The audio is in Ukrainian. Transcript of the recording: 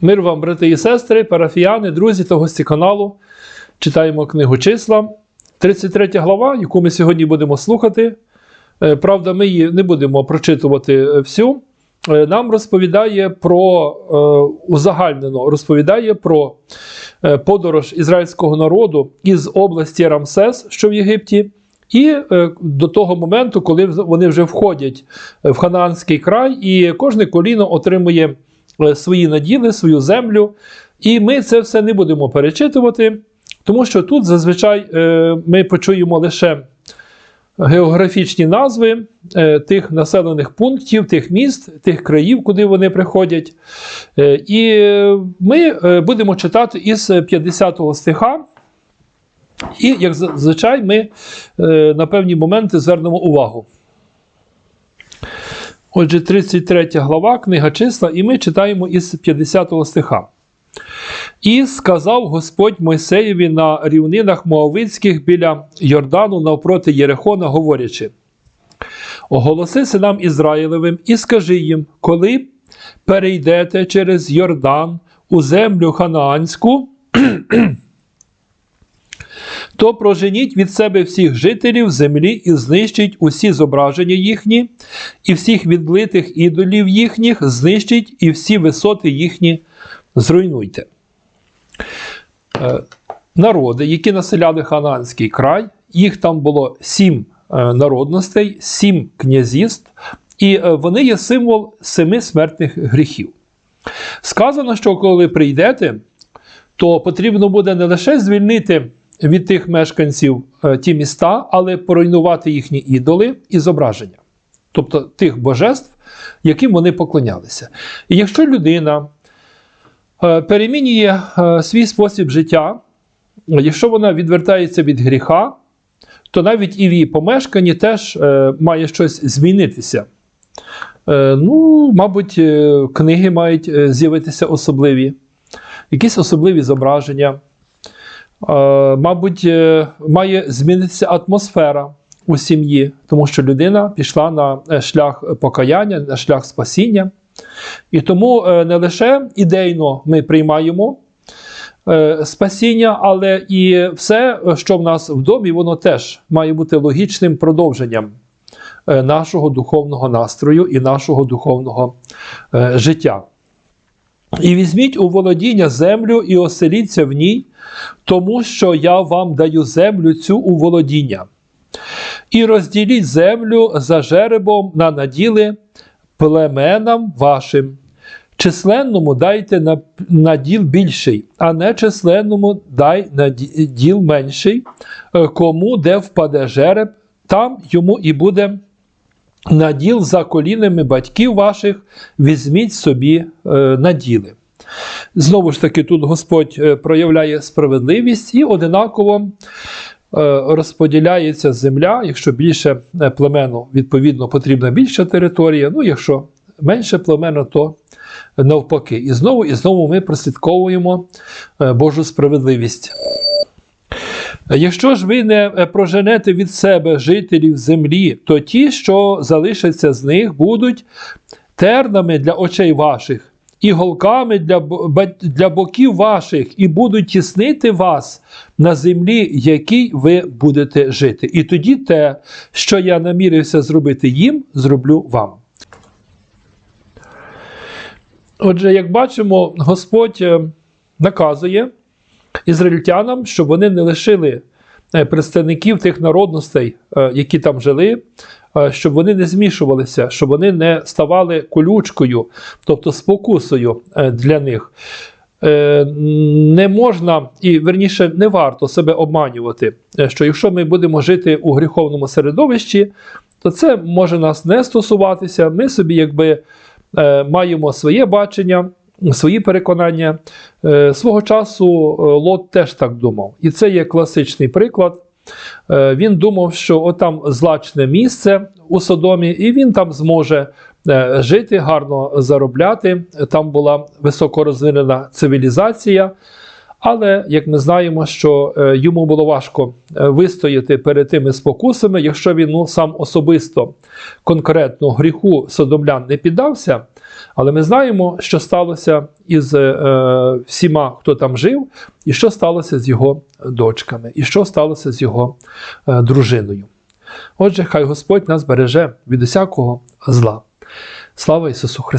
Мир вам, брати і сестри, парафіяни, друзі та гості каналу. Читаємо книгу числа. 33 глава, яку ми сьогодні будемо слухати. Е, Правда, ми її не будемо прочитувати е, всю. Е, Нам розповідає про узагальнено розповідає про подорож ізраїльського народу із області Рамсес, що в Єгипті, і до того моменту, коли вони вже входять в Ханаанський край, і кожне коліно отримує свої наділи, свою землю. І ми це все не будемо перечитувати, тому що тут зазвичай е, ми почуємо лише географічні назви е, тих населених пунктів, тих міст, тих країв, куди вони приходять. Е, І ми е, будемо читати із 50 го стиха. І, як зазвичай, ми е, на певні моменти звернемо увагу. Отже, 33 глава, книга числа, і ми читаємо із 50 стиха. І сказав Господь Мойсеєві на рівнинах Моавицьких біля Йордану навпроти Єрихона, говорячи: Оголоси синам Ізраїлевим і скажи їм, коли перейдете через Йордан у землю Ханаанську, то проженіть від себе всіх жителів землі і знищіть усі зображення їхні, і всіх відлитих ідолів їхніх знищіть, і всі висоти їхні зруйнуйте. Е, Народи, які населяли Ханаанський край, їх там було сім е, народностей, сім князівств, і е, вони є символ семи смертних гріхів. Сказано, що коли прийдете, то потрібно буде не лише звільнити від тих мешканців е, ті міста, але поруйнувати їхні ідоли і зображення, тобто тих божеств, яким вони поклонялися. І якщо людина е, перемінює е, свій спосіб життя, якщо вона відвертається від гріха, то навіть і в її помешканні теж має щось змінитися. Ну, мабуть, книги мають з'явитися особливі, якісь особливі зображення. Е, мабуть, е, має змінитися атмосфера у сім'ї, тому що людина пішла на е, шлях покаяння, на шлях спасіння. І тому не лише ідейно ми приймаємо спасіння, але і все, що в нас в домі, воно теж має бути логічним продовженням нашого духовного настрою і нашого духовного життя. І візьміть у володіння землю і оселіться в ній, тому що я вам даю землю цю у володіння. І розділіть землю за жеребом на наділи племенам вашим. Численному дайте на- наділ більший, а нечисленному дай наділ менший. Е, Кому де впаде жереб, там йому і буде наділ за колінами батьків ваших, візьміть собі е, наділи. Знову ж таки, тут Господь е, проявляє справедливість і одинаково е, розподіляється земля. Якщо більше племену, відповідно, потрібна більша територія. Ну, якщо менше племено, то навпаки. І знову і знову ми прослідковуємо Божу справедливість. Якщо ж ви не е, проженете від себе жителів землі, то ті, що залишаться з них, будуть тернами для очей ваших, і голками для, для боків ваших, і будуть тіснити вас на землі, якій ви будете жити. І тоді те, що я намірився зробити їм, зроблю вам. Отже, як бачимо, Господь е, наказує ізраїльтянам, щоб вони не лишили е, представників тих народностей, е, які там жили, е, щоб вони не змішувалися, щоб вони не ставали колючкою, тобто спокусою для них. Не можна і верніше не варто себе обманювати, що якщо ми будемо жити у гріховному середовищі, то це може нас не стосуватися. Ми собі якби маємо своє бачення, свої переконання. Е, Свого часу е, Лот теж так думав. І це є класичний приклад. Е, Він думав, що отам злачне місце у Содомі, і він там зможе жити, гарно заробляти. Там була високорозвинена цивілізація. Але як ми знаємо, що е, йому було важко е, вистояти перед тими спокусами, якщо він ну, сам особисто конкретно гріху содомлян не піддався. Але ми знаємо, що сталося із е, всіма, хто там жив, і що сталося з його дочками, і що сталося з його е, дружиною. Отже, хай Господь нас береже від усякого зла. Слава Ісусу Христу!